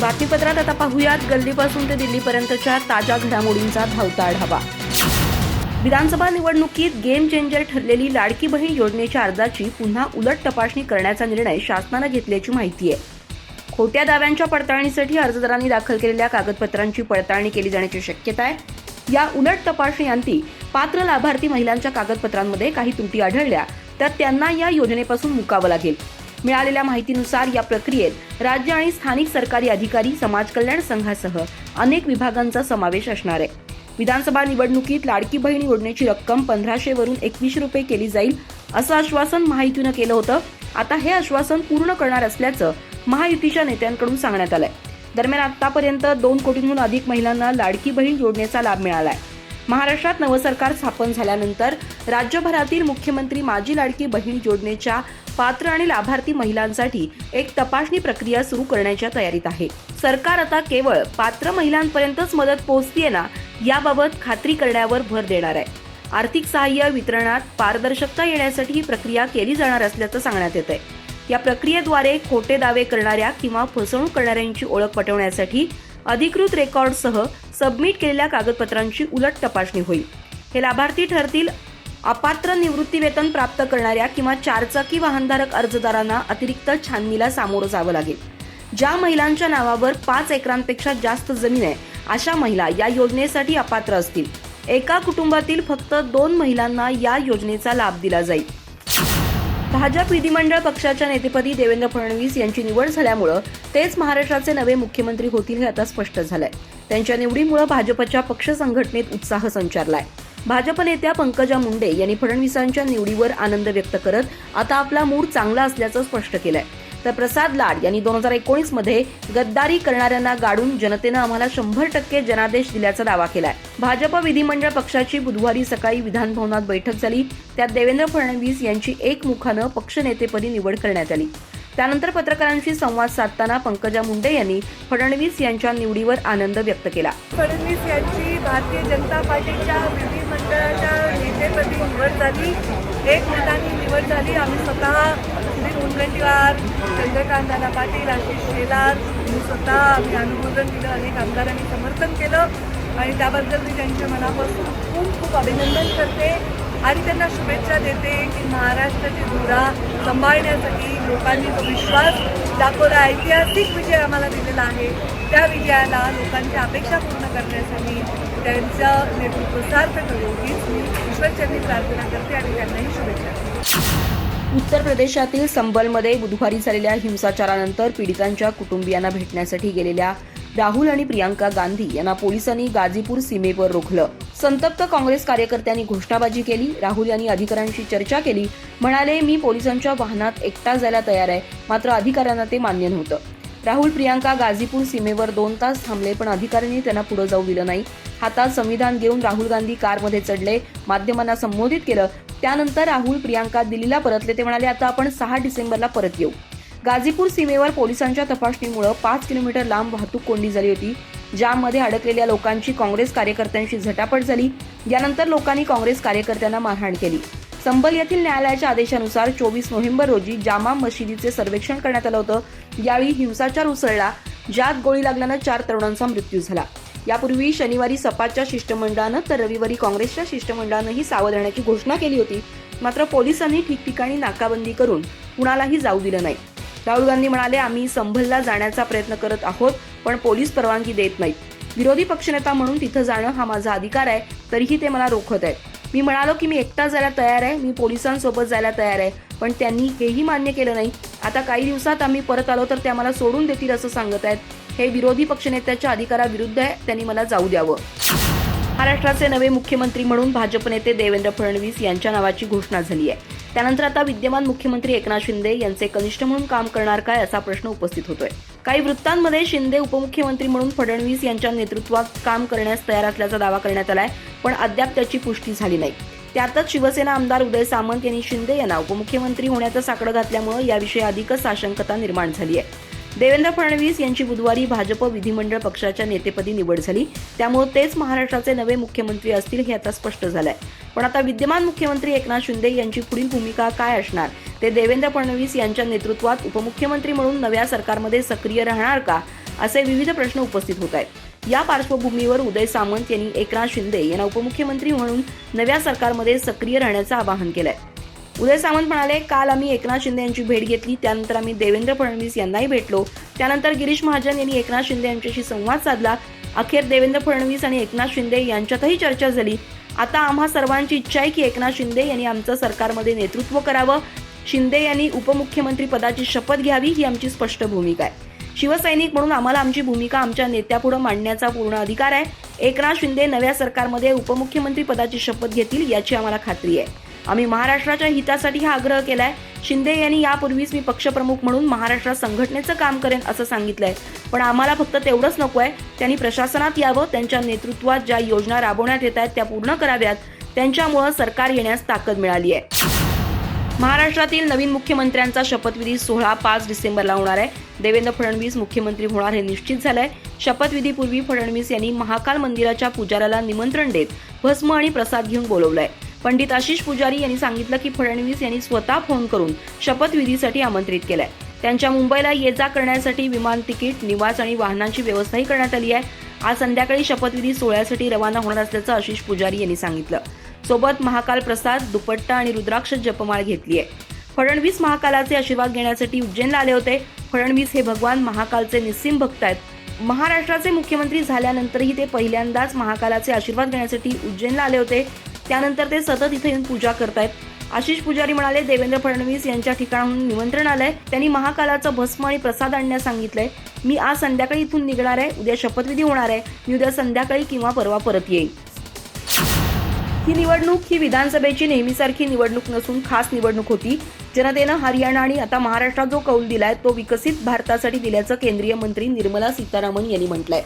बातमीपत्रात आता पाहूयात. गल्लीपासून ते दिल्लीपर्यंतच्या ताज्या घडामोडींचा धावता आढावा. विधानसभा निवडणुकीत गेम चेंजर ठरलेली लाडकी बहीण योजनेच्या अर्जाची पुन्हा उलट तपासणी करण्याचा निर्णय शासनानं घेतल्याची माहिती आहे खोट्या दाव्यांच्या पडताळणीसाठी अर्जदारांनी दाखल केलेल्या कागदपत्रांची पडताळणी केली जाण्याची शक्यता आहे. या उलट तपासणीअंती पात्र लाभार्थी महिलांच्या कागदपत्रांमध्ये काही त्रुटी आढळल्या तर त्यांना या योजनेपासून मुकावं लागेल. मिळालेल्या माहितीनुसार या प्रक्रियेत राज्य आणि स्थानिक सरकारी अधिकारी समाज कल्याण संघासह अनेक विभागांचा समावेश असणार आहे. विधानसभा निवडणुकीत लाडकी बहीण योजनेची रक्कम पंधराशे वरून रुपये केली जाईल असं आश्वासन महायुतीनं केलं होतं. आता हे आश्वासन पूर्ण करणार असल्याचं महायुतीच्या नेत्यांकडून सांगण्यात आलंय. दरम्यान आतापर्यंत दोन कोटींहून अधिक महिलांना लाडकी बहीण योजनेचा लाभ मिळालाय. महाराष्ट्रात नवं सरकार स्थापन झाल्यानंतर राज्यभरातील मुख्यमंत्री माजी लाडकी बहीण योजनेच्या पात्र आणि लाभार्थी महिलांसाठी एक तपासणी प्रक्रिया सुरू करण्याच्या तयारीत आहे. सरकार आता केवळ पात्र महिलांपर्यंतच मदत पोहोचतीये ना याबाबत खात्री करण्यावर भर देणार आहे. आर्थिक सहाय्य वितरणात पारदर्शकता येण्यासाठी ही प्रक्रिया केली जाणार असल्याचं सांगण्यात येत आहे. या प्रक्रियेद्वारे खोटे दावे करणाऱ्या किंवा फसवणूक करणाऱ्यांची ओळख पटवण्यासाठी अधिकृत रेकॉर्डसह सबमिट केलेल्या कागदपत्रांची उलट तपासणी होईल. हे लाभार्थी ठरतील अपात्र निवृत्ती वेतन प्राप्त करणाऱ्या किंवा चारचाकी वाहनधारक अर्जदारांना अतिरिक्त छाननीला सामोरं जावं लागेल. ज्या महिलांच्या नावावर पाच एकरांपेक्षा जास्त जमीन आहे अशा महिला या योजनेसाठी अपात्र असतील. एका कुटुंबातील फक्त दोन महिलांना या योजनेचा लाभ दिला जाईल. भाजप विधिमंडळ पक्षाच्या नेतेपदी देवेंद्र फडणवीस यांची निवड झाल्यामुळं तेच महाराष्ट्राचे नवे मुख्यमंत्री होतील हे आता स्पष्ट झालंय. त्यांच्या निवडीमुळे भाजपच्या पक्ष संघटनेत उत्साह संचारलाय. भाजप नेत्या पंकजा मुंडे यांनी फडणवीसांच्या निवडीवर आनंद व्यक्त करत आता आपला मूड चांगला असल्याचं स्पष्ट केलंय. तर प्रसाद लाड यांनी दोन हजार एकोणीसमध्ये गद्दारी करणाऱ्यांना गाडून जनतेनं आम्हाला शंभर टक्के जनादेश दिल्याचा दावा केलाय. भाजप विधिमंडळ पक्षाची बुधवारी सकाळी विधानभवनात बैठक झाली. त्यात देवेंद्र फडणवीस यांची एकमुखानं पक्षनेतेपदी निवड करण्यात आली. त्यानंतर पत्रकारांशी संवाद साधताना पंकजा मुंडे यांनी फडणवीस यांच्या निवडीवर आनंद व्यक्त केला. फडणवीस यांची भारतीय जनता पार्टीच्या विधिमंडळाच्या नेतेपदी निवड झाली. एक मतांनी निवड झाली. आम्ही स्वतः सुधीर मुनगंटीवार चंद्रकांत दादा पाटील आशिष शेलार मी स्वतः आम्ही अनुमोदन दिलं अनेक आमदारांनी समर्थन केलं. आणि त्याबद्दल मी त्यांच्या मनापासून खूप खूप अभिनंदन करते. आणि त्यांना शुभेच्छा देते की महाराष्ट्राची धुरा सांभाळण्यासाठी लोकांनी जो विश्वास दाखवला ऐतिहासिक विजय आम्हाला दिलेला आहे त्या विजयाला लोकांच्या अपेक्षा पूर्ण करण्यासाठी त्यांचं नेतृत्व सार्थ करू हीच मी ईश्वरचरणी प्रार्थना करते आणि त्यांनाही शुभेच्छा देते. उत्तर प्रदेशातील संबलमध्ये बुधवारी झालेल्या हिंसाचारानंतर पीडितांच्या कुटुंबियांना भेटण्यासाठी गेलेल्या राहुल आणि प्रियांका गांधी यांना पोलिसांनी गाझीपूर सीमेवर रोखलं. संतप्त काँग्रेस कार्यकर्त्यांनी घोषणाबाजी केली. राहुल यांनी अधिकाऱ्यांशी चर्चा केली. म्हणाले मी पोलिसांच्या वाहनात एकटा जायला तयार आहे. मात्र अधिकाऱ्यांना ते मान्य नव्हतं. राहुल प्रियांका गाझीपूर सीमेवर दोन तास थांबले पण अधिकाऱ्यांनी त्यांना पुढे जाऊ दिलं नाही. हातात संविधान घेऊन राहुल गांधी कारमध्ये चढले माध्यमांना संबोधित केलं. त्यानंतर राहुल प्रियांका दिल्लीला परतले. ते म्हणाले आता आपण सहा डिसेंबरला परत येऊ. गाझीपूर सीमेवर पोलिसांच्या तपासणीमुळे पाच किलोमीटर लांब वाहतूक कोंडी झाली होती ज्यामध्ये अडकलेल्या लोकांची काँग्रेस कार्यकर्त्यांशी झटापट झाली. यानंतर लोकांनी काँग्रेस कार्यकर्त्यांना मारहाण केली. संबल येथील न्यायालयाच्या आदेशानुसार चोवीस नोव्हेंबर रोजी जामा मशिदीचे सर्वेक्षण करण्यात आलं होतं. यावेळी हिंसाचार उसळला ज्यात गोळी लागल्यानं चार तरुणांचा मृत्यू झाला. यापूर्वी शनिवारी सपाच्या शिष्टमंडळानं तर रविवारी काँग्रेसच्या शिष्टमंडळानंही सावध राहण्याची घोषणा केली होती. मात्र पोलिसांनी ठिकठिकाणी नाकाबंदी करून कुणालाही जाऊ दिलं नाही. राहुल गांधी म्हणाले आम्ही संभलला जाण्याचा प्रयत्न करत आहोत पण पोलीस परवानगी देत नाहीत. विरोधी पक्षनेता म्हणून तिथं जाणं हा माझा अधिकार आहे तरीही ते मला रोखत आहेत. मी म्हणालो की मी एकटा जायला तयार आहे मी पोलिसांसोबत जायला तयार आहे पण त्यांनी हेही मान्य केलं नाही. आता काही दिवसात आम्ही परत आलो तर ते आम्हाला सोडून देतील असं सांगत आहेत. हे विरोधी पक्षनेत्याच्या अधिकाराविरुद्ध आहे त्यांनी मला जाऊ द्यावं. महाराष्ट्राचे नवे मुख्यमंत्री म्हणून भाजप नेते देवेंद्र फडणवीस यांच्या नावाची घोषणा झाली आहे. त्यानंतर आता विद्यमान मुख्यमंत्री एकनाथ शिंदे यांचे कनिष्ठ म्हणून काम करणार काय असा प्रश्न उपस्थित होतोय. काही वृत्तांमध्ये शिंदे उपमुख्यमंत्री म्हणून फडणवीस यांच्या नेतृत्वात काम करण्यास तयार असल्याचा दावा करण्यात आलाय पण अद्याप त्याची पुष्टी झाली नाही. त्यातच शिवसेना आमदार उदय सामंत यांनी शिंदे यांना उपमुख्यमंत्री होण्याचं साकडं घातल्यामुळे याविषयी अधिकच साशंकता निर्माण झाली आहे देवेंद्र फडणवीस यांची बुधवारी भाजप विधिमंडळ पक्षाच्या नेतेपदी निवड झाली. त्यामुळे तेच महाराष्ट्राचे नवे मुख्यमंत्री असतील हे आता स्पष्ट झालंय. पण आता विद्यमान मुख्यमंत्री एकनाथ शिंदे यांची पुढील भूमिका काय असणार? ते देवेंद्र फडणवीस यांच्या नेतृत्वात उपमुख्यमंत्री म्हणून नव्या सरकारमध्ये सक्रिय राहणार का? असे विविध प्रश्न उपस्थित होत आहेत. या पार्श्वभूमीवर उदय सामंत यांनी एकनाथ शिंदे यांना उपमुख्यमंत्री म्हणून नव्या सरकारमध्ये सक्रिय राहण्याचं आवाहन केलंय. उदय सामंत म्हणाले काल आम्ही एकनाथ शिंदे यांची भेट घेतली त्यानंतर आम्ही देवेंद्र फडणवीस यांनाही भेटलो. त्यानंतर गिरीश महाजन यांनी एकनाथ शिंदे यांच्याशी संवाद साधला. अखेर देवेंद्र फडणवीस आणि एकनाथ शिंदे यांच्यातही चर्चा झाली. आता आम्हा सर्वांची इच्छा आहे की एकनाथ शिंदे यांनी आमचं सरकारमध्ये नेतृत्व करावं. शिंदे यांनी उपमुख्यमंत्री पदाची शपथ घ्यावी ही आमची स्पष्ट भूमिका आहे. शिवसैनिक म्हणून आम्हाला आमची भूमिका आमच्या नेत्यापुढे मांडण्याचा पूर्ण अधिकार आहे. एकनाथ शिंदे नव्या सरकारमध्ये उपमुख्यमंत्री पदाची शपथ घेतील याची आम्हाला खात्री आहे. आम्ही महाराष्ट्राच्या हितासाठी हा आग्रह केलाय. शिंदे यांनी यापूर्वीच मी पक्षप्रमुख म्हणून महाराष्ट्रात संघटनेचं काम करेन असं सांगितलंय. पण आम्हाला फक्त तेवढंच नको आहे त्यांनी प्रशासनात यावं त्यांच्या नेतृत्वात ज्या योजना राबवण्यात येत आहेत त्या पूर्ण कराव्यात. त्यांच्यामुळं सरकार येण्यास ताकद मिळाली आहे महाराष्ट्रातील नवीन मुख्यमंत्र्यांचा शपथविधी सोहळा पाच डिसेंबरला होणार आहे. देवेंद्र फडणवीस मुख्यमंत्री होणार हे निश्चित झालंय. शपथविधीपूर्वी फडणवीस यांनी महाकाल मंदिराच्या पुजाऱ्याला निमंत्रण देत भस्म आणि प्रसाद घेऊन बोलवलंय. पंडित आशिष पुजारी यांनी सांगितलं की फडणवीस यांनी स्वतः फोन करून शपथविधीसाठी आमंत्रित केलंय. त्यांच्या मुंबईला ये जा करण्यासाठी विमान तिकीट निवास आणि वाहनांची व्यवस्थाही करण्यात आली आहे. आज संध्याकाळी शपथविधी सोहळ्यासाठी रवाना होणार असल्याचं आशिष पुजारी यांनी सांगितलं. सोबत महाकाल प्रसाद दुपट्टा आणि रुद्राक्ष जपमाळ घेतली आहे फडणवीस महाकालाचे आशीर्वाद घेण्यासाठी उज्जैनला आले होते. फडणवीस हे भगवान महाकालचे निस्सिम भक्त आहेत. महाराष्ट्राचे मुख्यमंत्री झाल्यानंतरही ते पहिल्यांदाच महाकालाचे आशीर्वाद घेण्यासाठी उज्जैनला आले होते. त्यानंतर ते सतत इथे येऊन पूजा करतायत. आशिष पुजारी म्हणाले देवेंद्र फडणवीस यांच्या ठिकाणाहून निमंत्रण आलंय. त्यांनी महाकालाचं भस्म आणि प्रसाद आणण्यास सांगितलंय. मी आज संध्याकाळी इथून निघणार आहे. उद्या शपथविधी होणार आहे. मी उद्या संध्याकाळी किंवा परवा परत येईल ही निवडणूक ही विधानसभेची नेहमीसारखी निवडणूक नसून खास निवडणूक होती. जनतेनं हरियाणा आणि आता महाराष्ट्रात जो कौल दिलाय तो विकसित भारतासाठी दिल्याचं केंद्रीय मंत्री निर्मला सीतारामन यांनी म्हटलंय.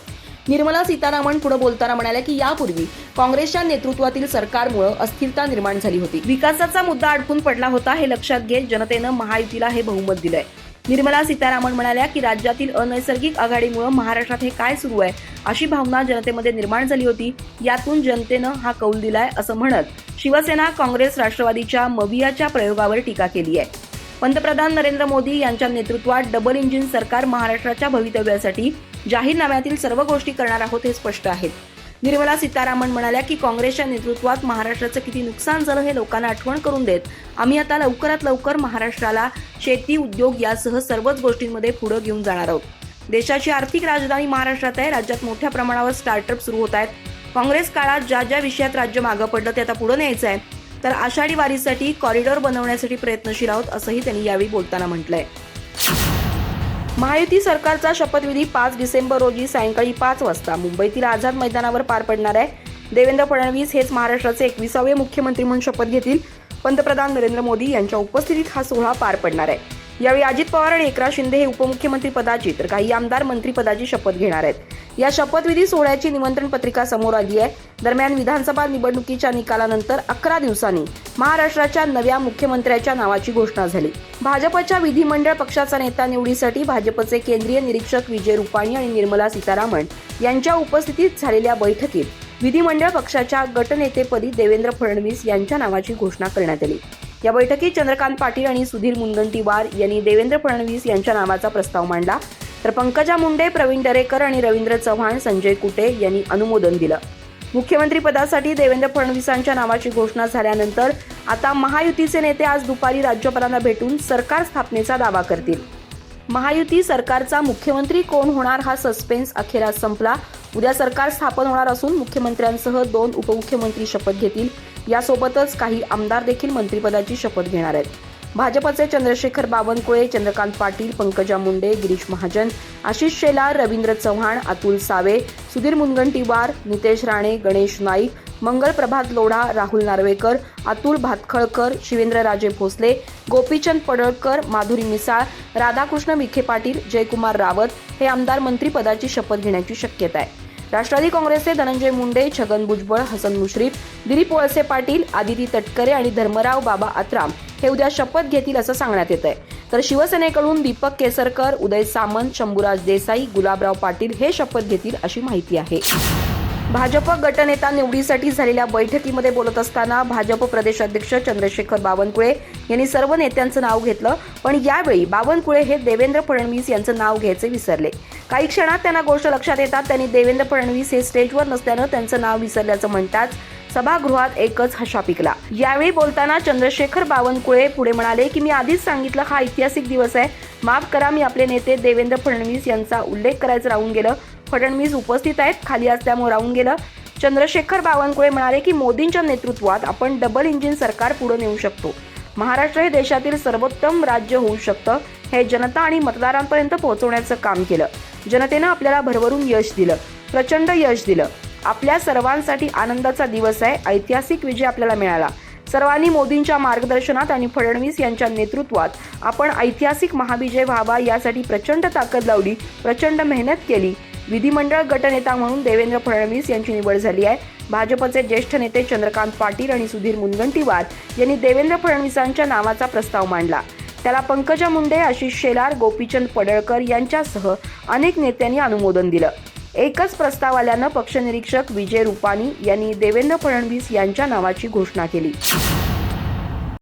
निर्मला सीतारामन पुढे बोलताना म्हणाल्या की यापूर्वी काँग्रेसच्या नेतृत्वातील सरकारमुळे अस्थिरता निर्माण झाली होती. विकासाचा मुद्दा अडकून पडला होता हे लक्षात घेत जनतेनं महायुतीला हे बहुमत दिलंय. निर्मला सीतारामन म्हणाल्या की राज्यातील अनैसर्गिक आघाडीमुळे महाराष्ट्रात हे काय सुरू आहे अशी भावना जनतेमध्ये निर्माण झाली होती. यातून जनतेनं हा कौल दिलाय असं म्हणत शिवसेना काँग्रेस राष्ट्रवादीच्या मवियाच्या प्रयोगावर टीका केली आहे. पंतप्रधान नरेंद्र मोदी यांच्या नेतृत्वात डबल इंजिन सरकार महाराष्ट्राच्या भवितव्यासाठी जाहीरनाम्यातील सर्व गोष्टी करणार आहोत हे स्पष्ट आहेत निर्मला सीतारामन म्हणाल्या की काँग्रेसच्या नेतृत्वात महाराष्ट्राचं किती नुकसान झालं हे लोकांना आठवण करून देत. आम्ही आता लवकरात लवकर महाराष्ट्राला शेती उद्योग यासह सर्वच गोष्टींमध्ये पुढे घेऊन जाणार आहोत. देशाची आर्थिक राजधानी महाराष्ट्रात आहे. राज्यात मोठ्या प्रमाणावर स्टार्टअप सुरू होत आहेत. काँग्रेस काळात ज्या ज्या विषयात राज्य मागं पडलं ते आता पुढे न्यायचं आहे. तर आषाढी वारीसाठी कॉरिडॉर बनवण्यासाठी प्रयत्नशील आहोत असंही त्यांनी यावेळी बोलताना म्हटलंय. महायुती सरकारचा शपथविधी पाच डिसेंबर रोजी सायंकाळी पाच वाजता. मुंबईतील आझाद मैदानावर पार पडणार आहे. देवेंद्र फडणवीस हेच महाराष्ट्राचे एकविसावे मुख्यमंत्री म्हणून शपथ घेतील. पंतप्रधान नरेंद्र मोदी यांच्या उपस्थितीत हा सोहळा पार पडणार आहे. यावेळी अजित पवार आणि एकनाथ शिंदे हे उपमुख्यमंत्री पदाची तर काही आमदार मंत्रीपदाची शपथ घेणार आहेत. या शपथविधी सोहळ्याची निमंत्रण पत्रिका समोर आली आहे. दरम्यान विधानसभा निवडणुकीच्या निकालानंतर अकरा दिवसांनी महाराष्ट्राच्या नव्या मुख्यमंत्र्याच्या नावाची घोषणा झाली. भाजपच्या विधिमंडळ पक्षाचा नेता निवडीसाठी भाजपचे केंद्रीय निरीक्षक विजय रुपाणी आणि निर्मला सीतारामन यांच्या उपस्थितीत झालेल्या बैठकीत विधिमंडळ पक्षाच्या गटनेतेपदी देवेंद्र फडणवीस यांच्या नावाची घोषणा करण्यात आली. या बैठकीत चंद्रकांत पाटील आणि सुधीर मुनगंटीवार यांनी देवेंद्र फडणवीस यांच्या नावाचा प्रस्ताव मांडला. तर पंकजा मुंडे प्रवीण दरेकर आणि रवींद्र चव्हाण संजय कुटे यांनी अनुमोदन दिलं. मुख्यमंत्री पदासाठी देवेंद्र फडणवीसांच्या नावाची घोषणा झाल्यानंतर आता महायुतीचे नेते आज दुपारी राज्यपालांना भेटून सरकार स्थापनेचा दावा करतील. महायुती सरकारचा मुख्यमंत्री कोण होणार हा सस्पेन्स अखेरास संपला. उद्या सरकार स्थापन होणार असून मुख्यमंत्र्यांसह दोन उपमुख्यमंत्री शपथ घेतील. यासोबतच काही आमदार देखील मंत्रिपदाची शपथ घेणार आहेत. भाजपचे चंद्रशेखर बावनकुळे चंद्रकांत पाटील पंकजा मुंडे गिरीश महाजन आशिष शेलार रवींद्र चव्हाण अतुल सावे सुधीर मुनगंटीवार नितेश राणे गणेश नाईक मंगल प्रभात लोढा राहुल नार्वेकर अतुल भातखळकर शिवेंद्रराजे भोसले गोपीचंद पडळकर माधुरी मिसाळ राधाकृष्ण विखे पाटील जयकुमार रावत हे आमदार मंत्रिपदाची शपथ घेण्याची शक्यता आहे. राष्ट्रवादी काँग्रेसचे धनंजय मुंडे छगन भुजबळ हसन मुश्रीफ दिलीप वळसे पाटील आदिती तटकरे आणि धर्मराव बाबा आत्राम हे उद्या शपथ घेतील असं सांगण्यात येत आहे तर शिवसेनेकडून दीपक केसरकर उदय सामंत शंभूराज देसाई गुलाबराव पाटील हे शपथ घेतील अशी माहिती आहे. भाजप गटनेता निवडीसाठी झालेल्या बैठकीमध्ये बोलत असताना भाजप प्रदेश अध्यक्ष चंद्रशेखर बावनकुळे यांनी सर्व नेत्यांचं नाव घेतलं पण यावेळी बावनकुळे हे देवेंद्र फडणवीस यांचं नाव घ्यायचे विसरले. काही क्षणात त्यांना गोष्ट लक्षात येतात त्यांनी देवेंद्र फडणवीस हे स्टेजवर नसल्यानं त्यांचं नाव विसरल्याचं म्हणतात सभागृहात एकच हशा पिकला. यावेळी बोलताना चंद्रशेखर बावनकुळे पुढे म्हणाले की मी आधीच सांगितलं हा ऐतिहासिक दिवस आहे. माफ करा मी आपले नेते देवेंद्र फडणवीस यांचा उल्लेख करायचं राहून गेलं. फडणवीस उपस्थित आहेत खाली असल्यामुळे राहून गेलं. चंद्रशेखर बावनकुळे म्हणाले की मोदींच्या नेतृत्वात आपण डबल इंजिन सरकार पुढे नेऊ शकतो. महाराष्ट्र हे देशातील सर्वोत्तम राज्य होऊ शकतं. हे जनता आणि मतदारांपर्यंत पोहोचवण्याचं काम केलं. जनतेनं आपल्याला भरभरून यश दिलं. प्रचंड यश दिलं. आपल्या सर्वांसाठी आनंदाचा दिवस आहे. ऐतिहासिक विजय आपल्याला मिळाला. सर्वांनी मोदींच्या मार्गदर्शनात आणि फडणवीस यांच्या नेतृत्वात आपण ऐतिहासिक महाविजय व्हावा यासाठी प्रचंड ताकद लावली प्रचंड मेहनत केली. विधिमंडळ गटनेता म्हणून देवेंद्र फडणवीस यांची निवड झाली आहे. भाजपचे ज्येष्ठ नेते चंद्रकांत पाटील आणि सुधीर मुनगंटीवार यांनी देवेंद्र फडणवीसांच्या नावाचा प्रस्ताव मांडला. त्याला पंकजा मुंडे आशिष शेलार गोपीचंद पडळकर यांच्यासह अनेक नेत्यांनी अनुमोदन दिलं. एकच प्रस्ताव आल्यानं पक्षनिरीक्षक विजय रुपानी यांनी देवेंद्र फडणवीस यांच्या नावाची घोषणा केली.